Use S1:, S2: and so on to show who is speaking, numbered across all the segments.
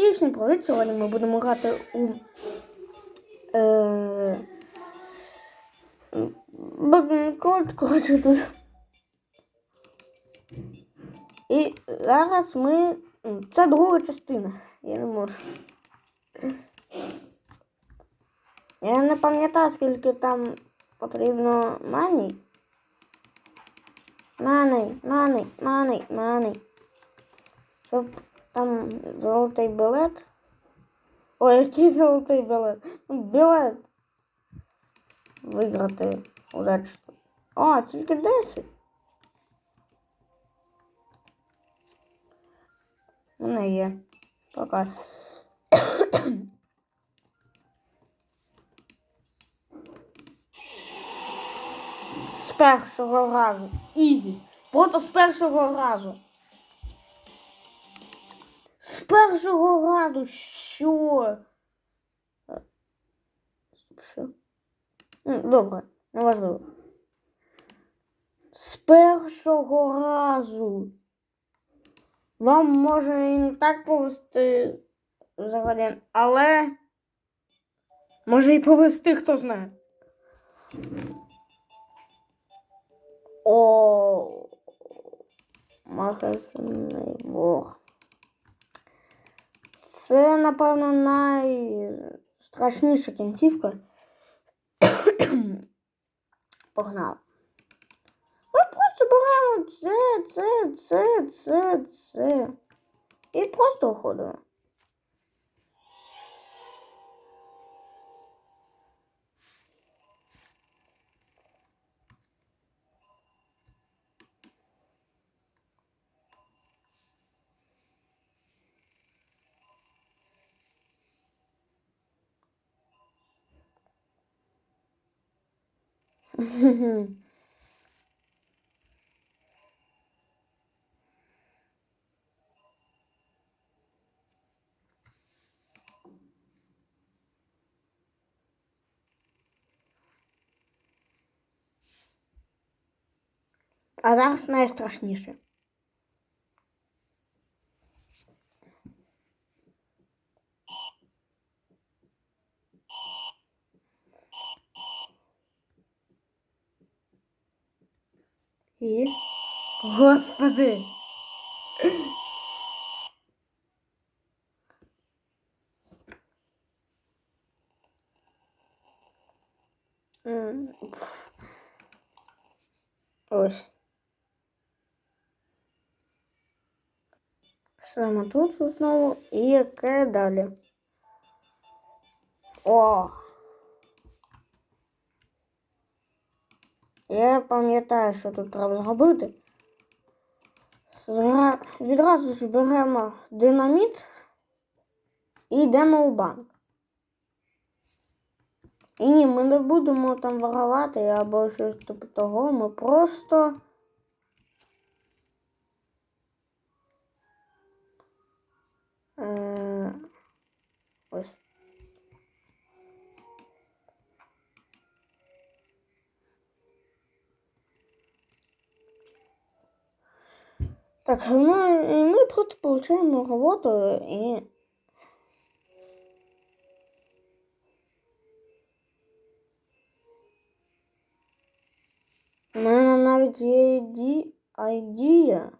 S1: І всім привіт! Сьогодні ми будемо грати у. Е, Бадмінкот, коротше тут. І зараз ми. Це друга частина. Я не можу. Я не пам'ятаю, скільки там потрібно мані. Маний, маний, маний, маний. Щоб там золотий білет. Ой, який золотий білет. Ну, білет. Виграти удачно. О, тільки 10. У мене є. Пока. З першого разу. Ізі. Просто з першого разу. Першого разу. Що? Що? Добре, неважливо. З першого разу. Вам може і не так повести взагалі, але може і повести, хто знає. О, магазинний бог. Це, напевно, найстрашніша кінцівка. Погнав. Ми просто беремо це, це, це, це, це. І просто уходимо. А зараз найстрашніше. І. Господи. Ось. Саме тут знову і яке далі. О! Я пам'ятаю, що тут треба зробити. Зра... Відразу ж беремо динаміт і йдемо у банк. І ні, ми не будемо там воровати або щось типу того, ми просто. Так, ну мы просто получаем і. У мене навіть є іді... ідея.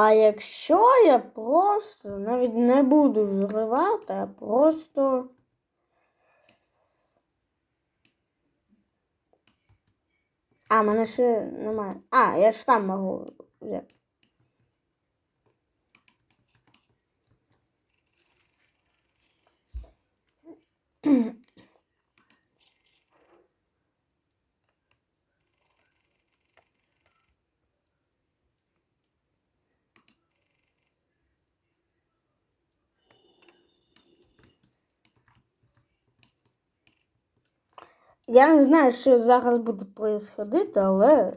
S1: А якщо я просто навіть не буду взривати, а просто. А, мене ще немає. А, я ж там можу взяти. Я не знаю, що зараз буде происходити, але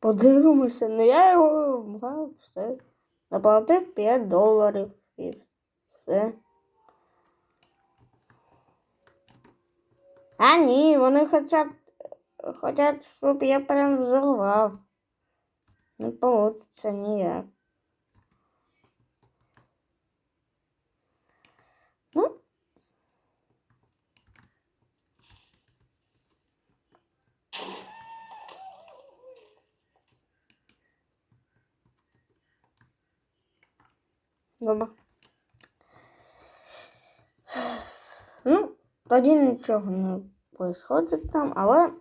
S1: подивимося, ну я його брав, все. Заплатив 5 доларів і все. А ні, вони хочуть, хочуть щоб я прям взорвав. Не вийде ніяк. Добре. Ну, тоді нічого не происходить там, але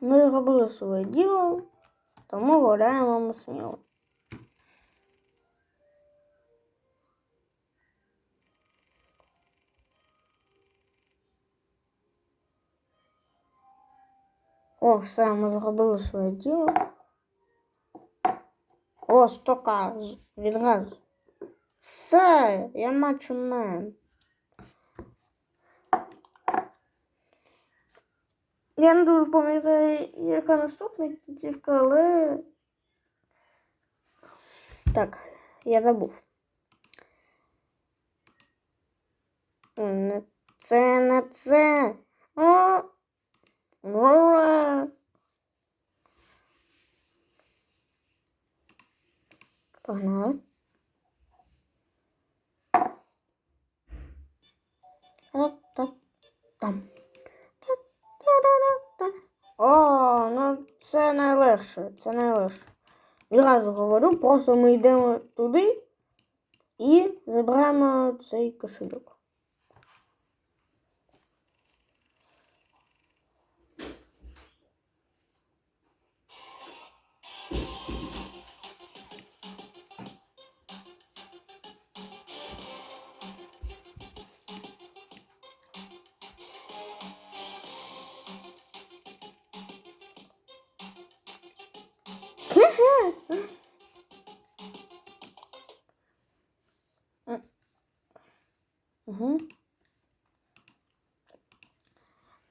S1: ми зробили своє діло, тому гуляємо ми сміло. О, все, ми зробили своє діло. О, стока відразу. Все, я мачо мен. Я не дуже пам'ятаю, яка наступна кінцівка, але. Так, я забув. Не це, не це. О! Ура! Погнали. О, ну це найлегше, це найлегше. Відразу говорю, просто ми йдемо туди і забираємо цей кошельок.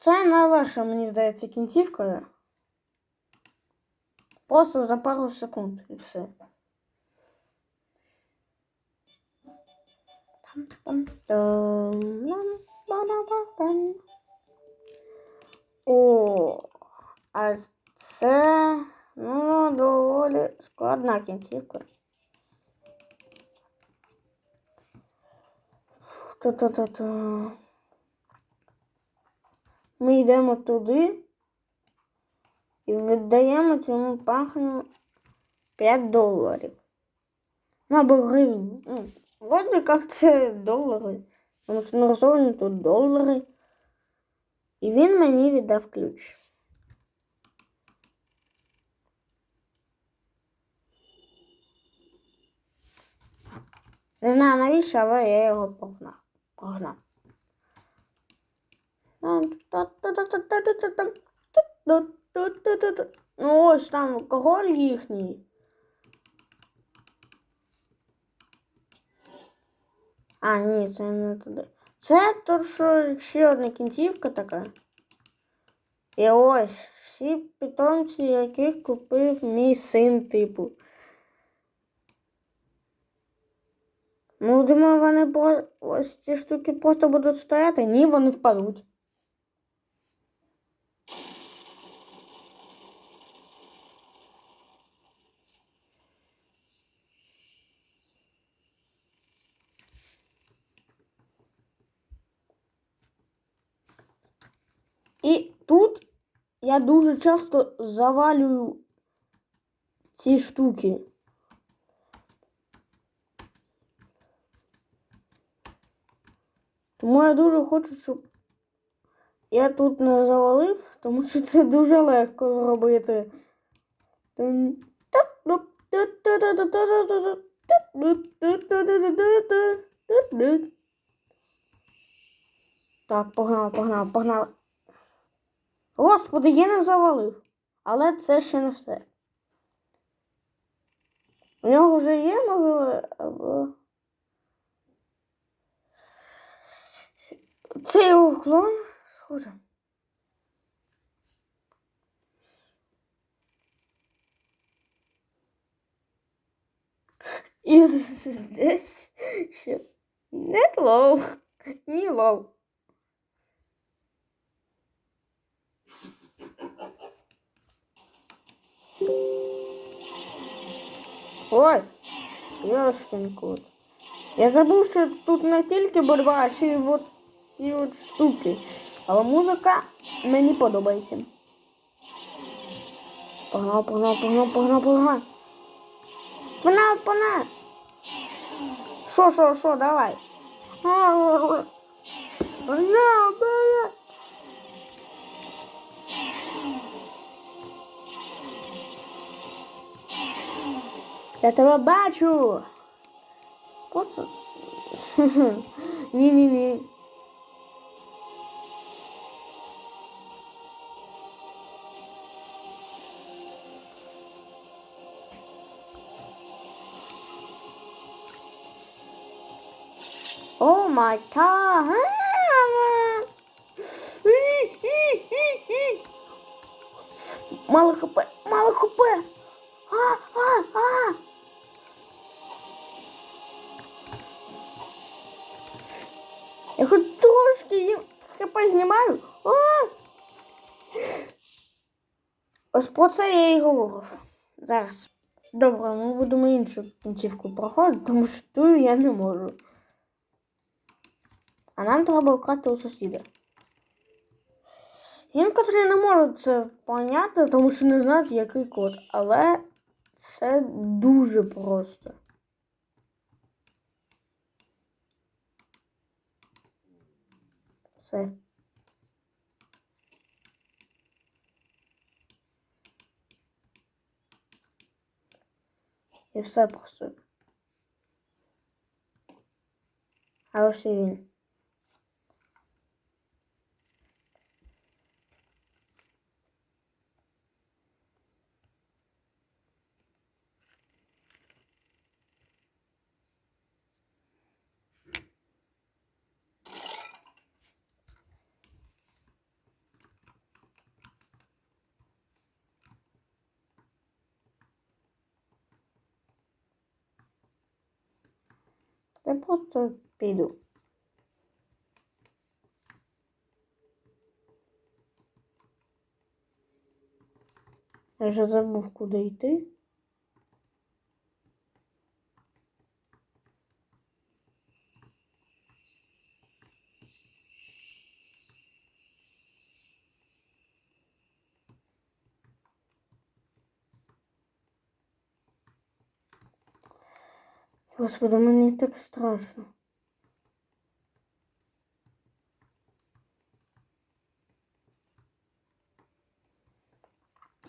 S1: Це найлегша, мені здається, кінцівкою. Просто за пару секунд і все. О, а це ну, доволі складна кінцівка. Та-та-та-та. Ми йдемо туди і віддаємо цьому пахну 5 доларів. Ну, або гривень. Ну, Вроде як це долари. Тому що нарисовані тут долари. І він мені віддав ключ. Не знаю навіщо, але я його погнав. Ну ось там король їхній. А, ні, це не туди. Це то, що ще одна кінцівка така. І ось всі питомці, яких купив мій син, типу. Ну, думаю, вони ось ці штуки просто будуть стояти, ні, вони впадуть. І тут я дуже часто завалюю ці штуки. Тому я дуже хочу, щоб я тут не завалив, тому що це дуже легко зробити. Так, погнали, погнали, погнали. Господи, я не завалив. Але це ще не все. У нього вже є могила або. Це його клон схоже. І здесь ще не лол, ні лол. Ой, Йошкін кот. Я забув, що тут не тільки боротьба, а ще й от ці от штуки. Але музика мені подобається. Погнав, погнав, погнав, погнав, погнав. Погнав, погнав. Що, що, що, давай. Погнав, погнав. Я тебе бачу. Ні-ні-ні. О май гад. Мало хп, мало хп. А, а. Про це я і говорив. Зараз. Добре, ми будемо іншу кінцівку проходити, тому що ту я не можу. А нам треба вкрати у сусіда. Їм, котрі не можуть це поняти, тому що не знають, який код. Але це дуже просто. Все. І все просто. А ось і він. Я просто піду. Я вже забув, куди йти. Господи, мені так страшно.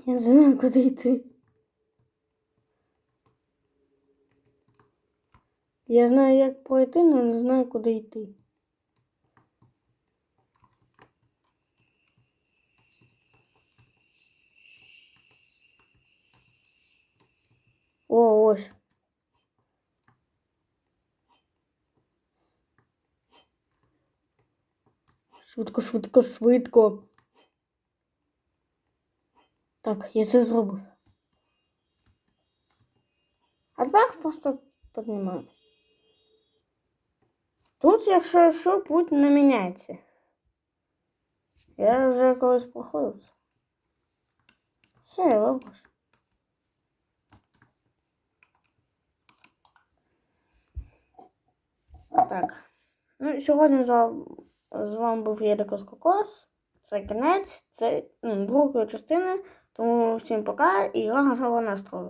S1: Я не знаю, куди йти. Я знаю, як пройти, але не знаю, куди йти. О, ось. Швидко, швидко, швидко. Так, я це зробив. А тепер просто піднімаю. Тут, якщо що, путь не міняється. Я вже колись проходив. Все, я вибрав. Так. Ну, сьогодні з, з вами був Єрикос Кокос. Це кінець, це ну, другої частини. Тому всім пока і гарного настрою.